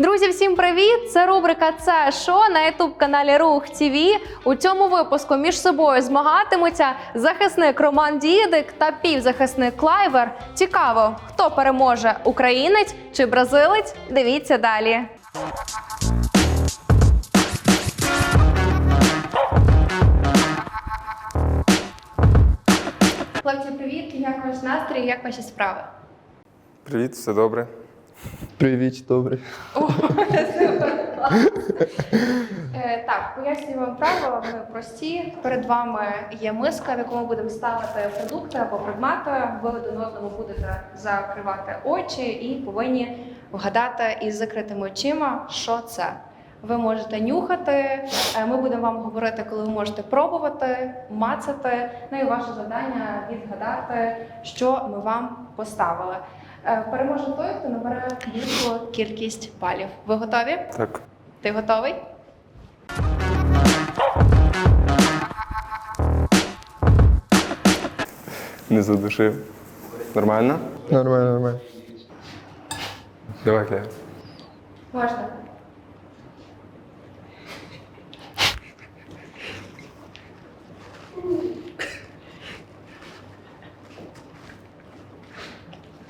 Друзі, всім привіт! Це рубрика Це що на ютуб каналі Рух ТВ. У цьому випуску між собою змагатимуться захисник Роман Дідик та півзахисник Клайвер. Цікаво, хто переможе українець чи бразилець? Дивіться далі. Хлопці, привіт! Як ваш настрій? Як ваші справи? Привіт, все добре. Привіт, добре. Е, Так, пояснюю вам правила. Вони прості. Перед вами є миска, в яку ми будемо ставити продукти або предмети. Ви один одному будете закривати очі і повинні вгадати із закритими очима, що це. Ви можете нюхати. е, Ми будемо вам говорити, коли ви можете пробувати, мацати. Ну і ваше завдання відгадати, що ми вам поставили. Е, Переможе той, хто набере більшу кількість балів. Ви готові? Так. Ти готовий? Не задушив. Нормально? Нормально, нормально. Давай, Клея. Можна.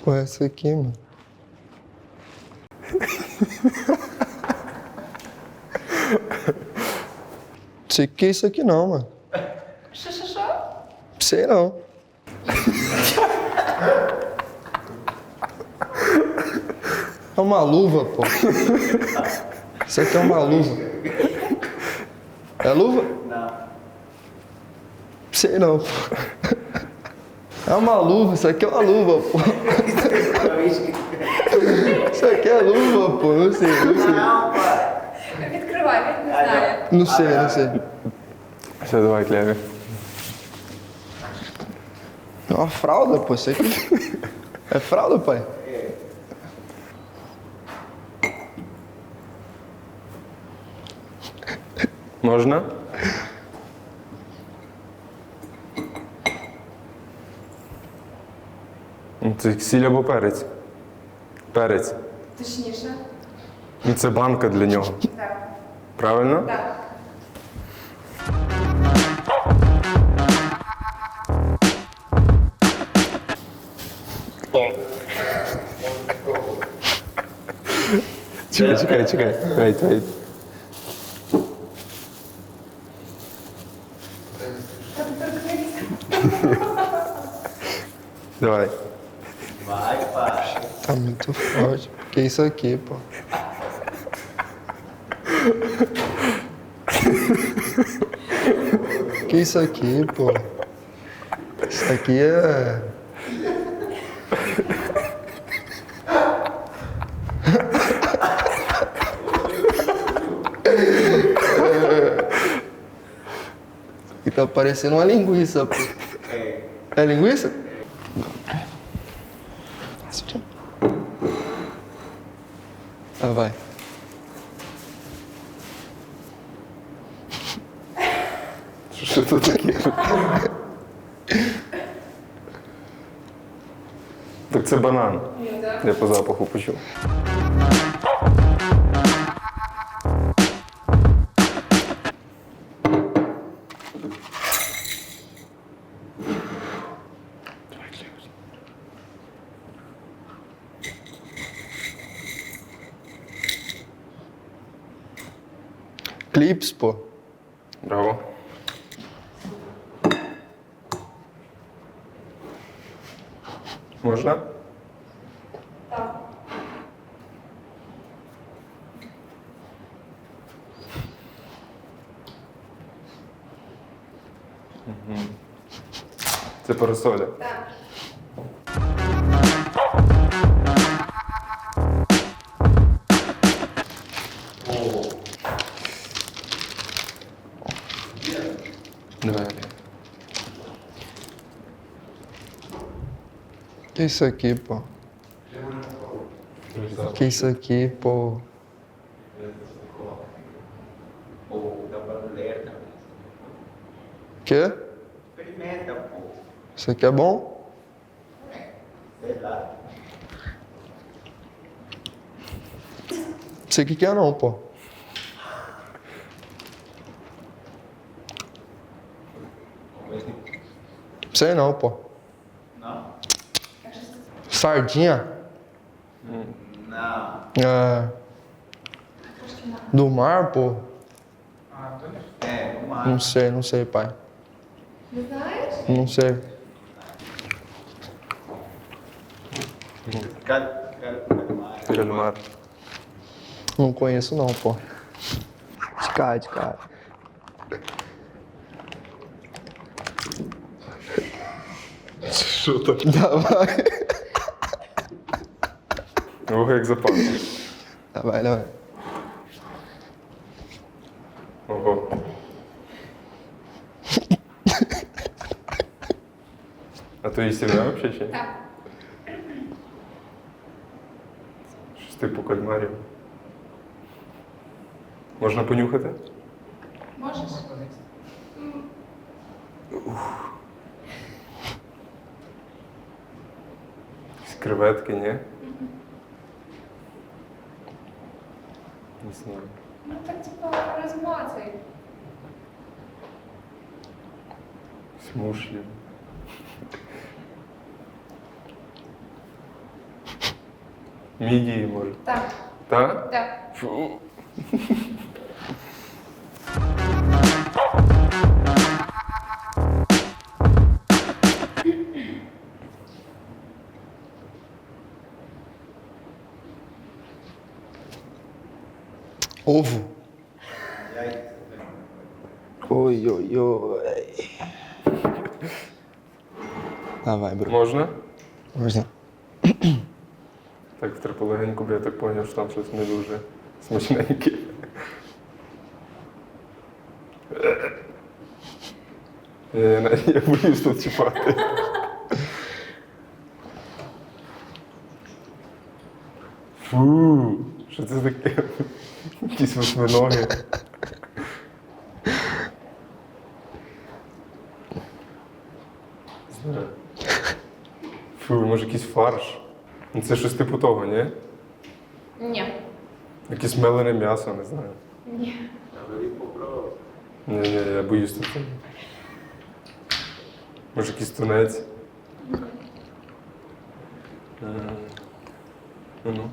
Pô, é essa aqui, mano. Sei que é isso aqui não, mano. Sei não. É uma luva, pô. Isso aqui é uma luva. É luva? Não. Sei não, pô. É uma luva, isso aqui é uma luva, pô. Isso aqui é luva, pô. Não sei, não sei. Відкривай, він не знає. Não sei, não sei. Все, давай, Кля. É uma fralda, pô. Isso aqui. É fralda, pai? Можна? Це сіль або перець. Перець. Точніше. Ну, Це банка для нього. Так. Правильно? Так. Чекай, чекай, чекай. Вейт, вейт. Давай. Muito forte. Que isso aqui, pô? Que isso aqui, pô? Isso aqui é. E tá parecendo uma linguiça, pô. É linguiça? Vai. Що це таке? Так це банан. Я по запаху почув. Pô. Браво. Можна? Мгм. Це парасоля. Так. Que isso aqui, pô? Que isso aqui, pô? Quê? Experimenta, pô. Isso aqui é bom? Lá. Sei o que que é não, pô. Sei não, pô. Sardinha? Não. É, do mar, pô? É, do mar. Não sei, não sei, pai. Não sei. Do mar. Não conheço não, pô. Descarte, cara. Там? Давай. Ого, як запахло. Давай, давай. Ого. А то їсть ім'я взагалі чи ні? Так. Щось типу кальмарів. Можна понюхати? Можеш? Якісь креветки, ні? Не знаю. Ну так типа розмацай. Смушлі. Мідії, може. Так, Так? так. Фу. Ovo. Ой, ой, ой. Давай, бро. Можна? Можна. Так, треба легенько, бо я так зрозумів, що там щось не дуже смачненьке. Я, я, навіть- я боюсь тут чіпати. Фу, що це таке? Якісь восьминоги. Фу, може якийсь фарш. Ну, Це щось типу того, ні? Ні. Якесь мелене м'ясо, не знаю. Ні. Ні, ні, я боюсь тут. Може якийсь тунець. Е, Ну. ну.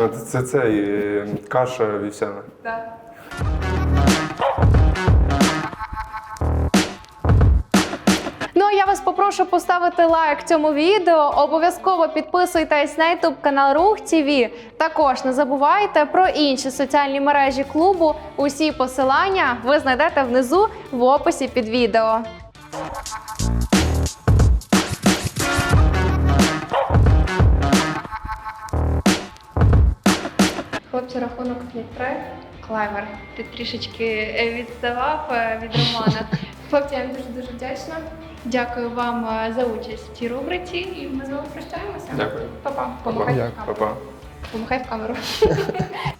А, це, це цей е, каша вівсяна. Так. Ну а я вас попрошу поставити лайк цьому відео. Обов'язково підписуйтесь на YouTube канал Рух ТВ. Також не забувайте про інші соціальні мережі клубу. Усі посилання ви знайдете внизу в описі під відео. Хлопці, рахунок 3 Клайвер, ти трішечки е, відставав е, від Романа. Хлопці, я вам дуже дуже вдячна. Дякую вам е, за участь в цій рубриці, і ми з вами прощаємося. Дякую. Па-па. Помахай в камеру. Па-па. Помахай в камеру.